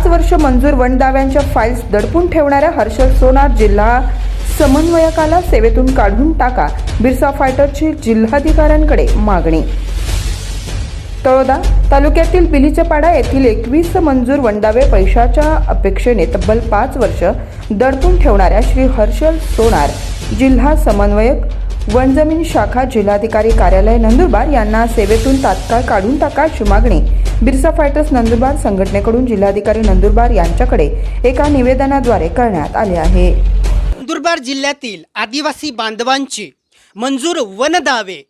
पाच वर्ष मंजूर वनदाव्यांच्या फाईल्स दडपून ठेवणाऱ्या हर्षल सोनार जिल्हा समन्वयकाला सेवेतून काढून टाका. बिरसा फायटरची जिल्हाधिकाऱ्यांकडे मागणी. तळोदा तालुक्यातील बिलीचपाडा येथील एकवीस मंजूर वंडावे पैशाच्या अपेक्षेने तब्बल पाच वर्ष दडपून ठेवणाऱ्या श्री हर्षल सोनार जिल्हा समन्वयक वनजमीन शाखा जिल्हाधिकारी कार्यालय नंदुरबार यांना सेवेतून तात्काळ काढून टाका अशी मागणी. बिरसा फायटर्स नंदुरबार संघटनेकडून जिल्हाधिकारी नंदुरबार यांच्याकडे एका निवेदनाद्वारे करण्यात आले आहे. नंदुरबार जिल्ह्यातील आदिवासी बांधवांची मंजूर वनदावे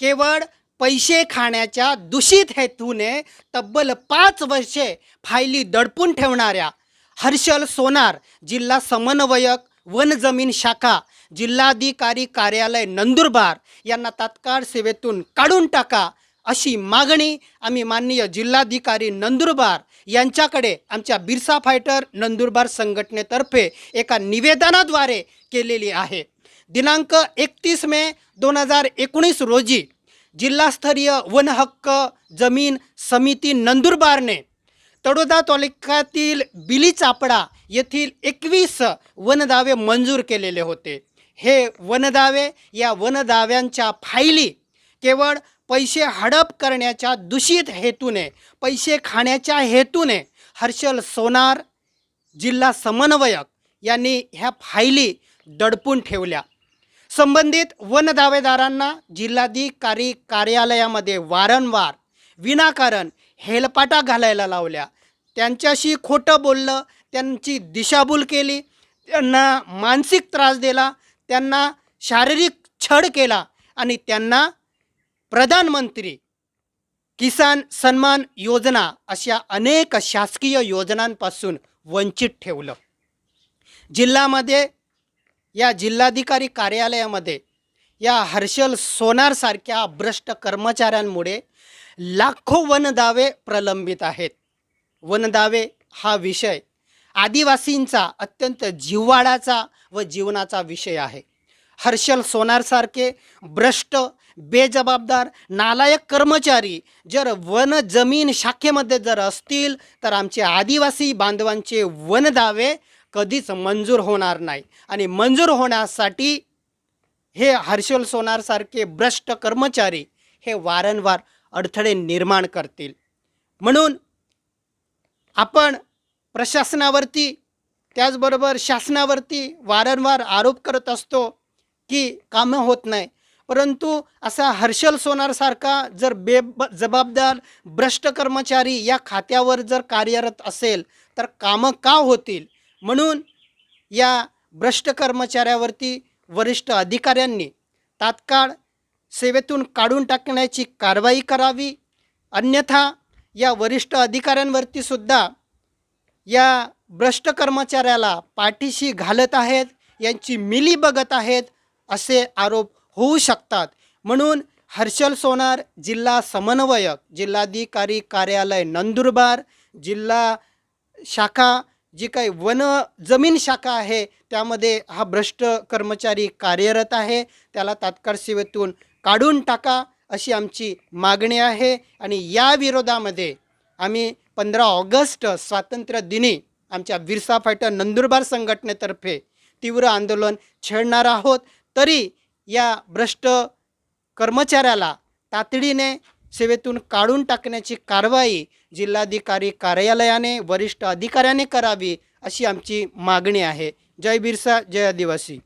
केवळ पैसे खाण्याच्या दूषित हेतूने तब्बल पाच वर्षे फायली दडपून ठेवणाऱ्या हर्षल सोनार जिल्हा समन्वयक वन जमीन शाखा जिल्हाधिकारी कार्यालय नंदुरबार यांना तात्काळ सेवेतून काढून टाका अशी मागणी आम्ही माननीय जिल्हाधिकारी नंदुरबार यांच्याकडे आमच्या बिरसा फायटर नंदुरबार संघटनेतर्फे एका निवेदनाद्वारे केलेली आहे. दिनांक एकतीस मे दोन हजार एकोणीस रोजी जिल्हास्तरीय वन हक्क जमीन समिती नंदुरबारने तडोदा तालुक्यातील बिली चापडा येथील एकवीस वनदावे मंजूर केलेले होते. हे वनदावे या वनदाव्यांच्या फायली केवळ पैसे हडप करण्याच्या दूषित हेतूने पैसे खाण्याच्या हेतूने हर्षल सोनार जिल्हा समन्वयक यांनी ह्या फायली दडपून ठेवल्या. संबंधित वन दावेदारांना जिल्हाधिकारी कार्यालयामध्ये वारंवार विनाकारण हेलपाटा घालायला लावल्या. त्यांच्याशी खोटं बोललं त्यांची दिशाभूल केली त्यांना मानसिक त्रास दिला त्यांना शारीरिक छळ केला आणि त्यांना प्रधानमंत्री किसान सन्मान योजना अशा अनेक शासकीय योजनांपासून वंचित ठेवलं. जिल्ह्यामध्ये या जिल्हाधिकारी कार्यालयामध्ये या हर्षल सोनारसारख्या भ्रष्ट कर्मचाऱ्यांमुळे लाखो वनदावे प्रलंबित आहेत. वनदावे हा विषय आदिवासींचा अत्यंत जिव्हाळाचा व जीवनाचा विषय आहे. हर्षल सोनारसारखे भ्रष्ट बेजबाबदार नालायक कर्मचारी जर वन जमीन शाखेमध्ये जर असतील तर आमचे आदिवासी बांधवांचे वनदावे कधीच मंजूर होणार नाही. आणि मंजूर होण्यासाठी हे हर्षल सोनारसारखे भ्रष्ट कर्मचारी हे वारंवार अडथळे निर्माण करतील. म्हणून आपण प्रशासनावरती त्याचबरोबर शासनावरती वारंवार आरोप करत असतो की कामं होत नाही. परंतु असा हर्षल सोनारसारखा जर बे जबाबदार भ्रष्ट कर्मचारी या खात्यावर जर कार्यरत असेल तर कामं का होतील? म्हणून या भ्रष्ट कर्मचाऱ्यावरती वरिष्ठ अधिकाऱ्यांनी तात्काळ सेवेतून काढून टाकण्याची कारवाई करावी. अन्यथा या वरिष्ठ अधिकाऱ्यांवरती सुद्धा या भ्रष्ट कर्मचाऱ्याला पाठीशी घालत आहेत यांची मिली बघत आहेत असे आरोप होऊ शकतात. म्हणून हर्षल सोनार जिल्हा समन्वयक जिल्हाधिकारी कार्यालय नंदुरबार जिल्हा शाखा जी काही वन जमीन शाखा आहे त्यामध्ये हा भ्रष्ट कर्मचारी कार्यरत आहे. त्याला तात्काळ सेवेतून काढून टाका अशी आमची मागणी आहे. आणि या विरोधामध्ये आम्ही पंधरा ऑगस्ट स्वातंत्र्य दिनी आमच्या बिरसा फायटर नंदुरबार संघटनेतर्फे तीव्र आंदोलन छेडणार आहोत. तरी या भ्रष्ट कर्मचाऱ्याला तातडीने सेवेतून काढून टाकण्याची कारवाई जिल्हाधिकारी कार्यालयाने वरिष्ठ अधिकाऱ्याने करावी अशी आमची मागणी आहे. जय बिरसा जय आदिवासी.